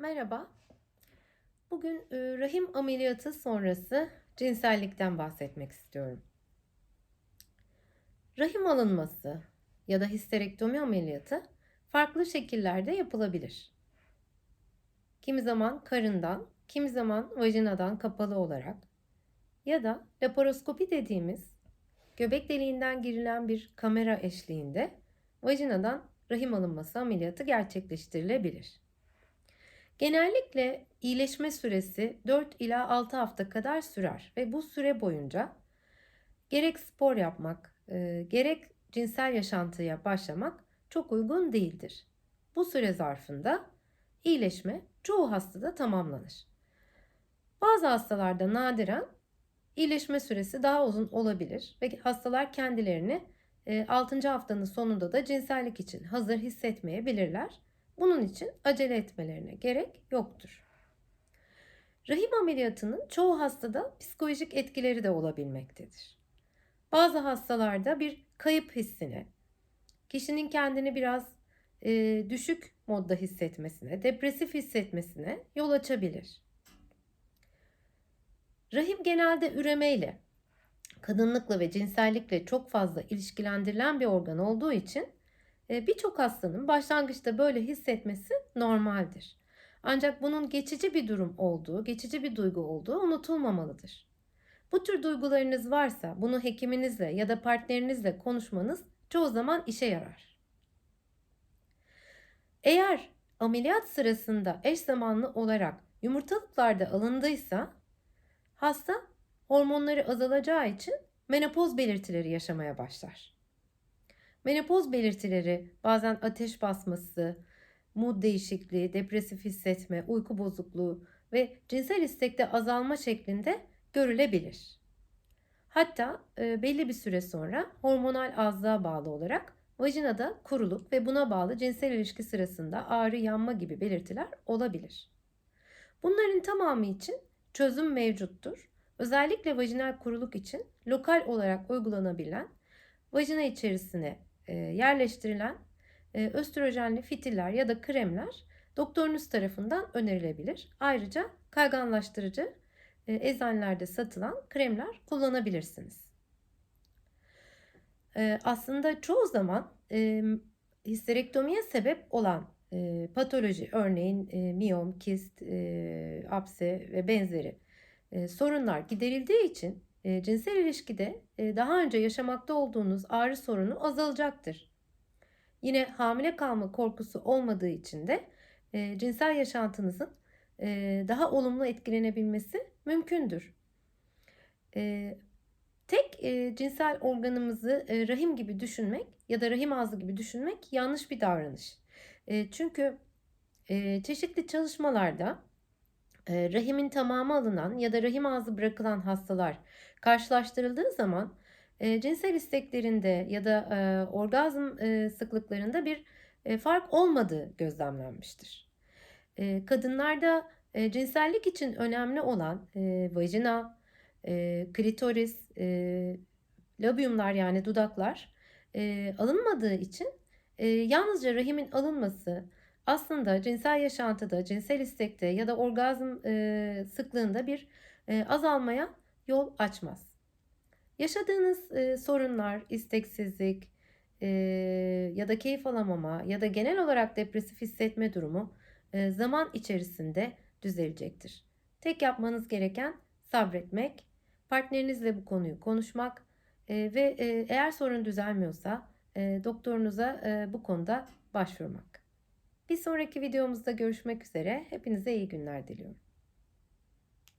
Merhaba. Bugün e, rahim ameliyatı sonrası cinsellikten bahsetmek istiyorum. Rahim alınması ya da histerektomi ameliyatı farklı şekillerde yapılabilir. Kimi zaman karından, kimi zaman vajinadan kapalı olarak ya da laparoskopi dediğimiz göbek deliğinden girilen bir kamera eşliğinde vajinadan rahim alınması ameliyatı gerçekleştirilebilir. Genellikle iyileşme süresi 4 ila 6 hafta kadar sürer ve bu süre boyunca gerek spor yapmak, e, gerek cinsel yaşantıya başlamak çok uygun değildir. Bu süre zarfında iyileşme çoğu hastada tamamlanır. Bazı hastalarda nadiren iyileşme süresi daha uzun olabilir ve hastalar kendilerini 6. haftanın sonunda da cinsellik için hazır hissetmeyebilirler. Bunun için acele etmelerine gerek yoktur. Rahim ameliyatının çoğu hastada psikolojik etkileri de olabilmektedir. Bazı hastalarda bir kayıp hissine, kişinin kendini biraz e, düşük modda hissetmesine, depresif hissetmesine yol açabilir. Rahim genelde üremeyle, kadınlıkla ve cinsellikle çok fazla ilişkilendirilen bir organ olduğu için birçok hastanın başlangıçta böyle hissetmesi normaldir. Ancak bunun geçici bir durum olduğu, geçici bir duygu olduğu unutulmamalıdır. Bu tür duygularınız varsa bunu hekiminizle ya da partnerinizle konuşmanız çoğu zaman işe yarar. Eğer ameliyat sırasında eş zamanlı olarak yumurtalıklarda alındıysa hasta hormonları azalacağı için menopoz belirtileri yaşamaya başlar. Menopoz belirtileri bazen ateş basması, mood değişikliği, depresif hissetme, uyku bozukluğu ve cinsel istekte azalma şeklinde görülebilir. Hatta e, belli bir süre sonra hormonal azlığa bağlı olarak vajinada kuruluk ve buna bağlı cinsel ilişki sırasında ağrı, yanma gibi belirtiler olabilir. Bunların tamamı için çözüm mevcuttur. Özellikle vajinal kuruluk için lokal olarak uygulanabilen vajina içerisine yerleştirilen e, östrojenli fitiller ya da kremler doktorunuz tarafından önerilebilir. Ayrıca kayganlaştırıcı e, eczanelerde satılan kremler kullanabilirsiniz. Aslında çoğu zaman histerektomiye sebep olan patoloji örneğin miyom, kist, apse ve benzeri sorunlar giderildiği için e, cinsel ilişkide e, daha önce yaşamakta olduğunuz ağrı sorunu azalacaktır. Yine hamile kalma korkusu olmadığı için de e, cinsel yaşantınızın e, daha olumlu etkilenebilmesi mümkündür. E, tek e, cinsel organımızı e, rahim gibi düşünmek ya da rahim ağzı gibi düşünmek yanlış bir davranış. E, çünkü e, çeşitli çalışmalarda rahimin tamamı alınan ya da rahim ağzı bırakılan hastalar karşılaştırıldığı zaman e, cinsel isteklerinde ya da e, orgazm e, sıklıklarında bir e, fark olmadığı gözlemlenmiştir. E, kadınlarda e, cinsellik için önemli olan e, vajina, e, klitoris, e, labiumlar yani dudaklar e, alınmadığı için e, yalnızca rahimin alınması aslında cinsel yaşantıda, cinsel istekte ya da orgazm e, sıklığında bir e, azalmaya yol açmaz. Yaşadığınız e, sorunlar, isteksizlik e, ya da keyif alamama ya da genel olarak depresif hissetme durumu e, zaman içerisinde düzelecektir. Tek yapmanız gereken sabretmek, partnerinizle bu konuyu konuşmak e, ve e, eğer sorun düzelmiyorsa e, doktorunuza e, bu konuda başvurmak. Bir sonraki videomuzda görüşmek üzere. Hepinize iyi günler diliyorum.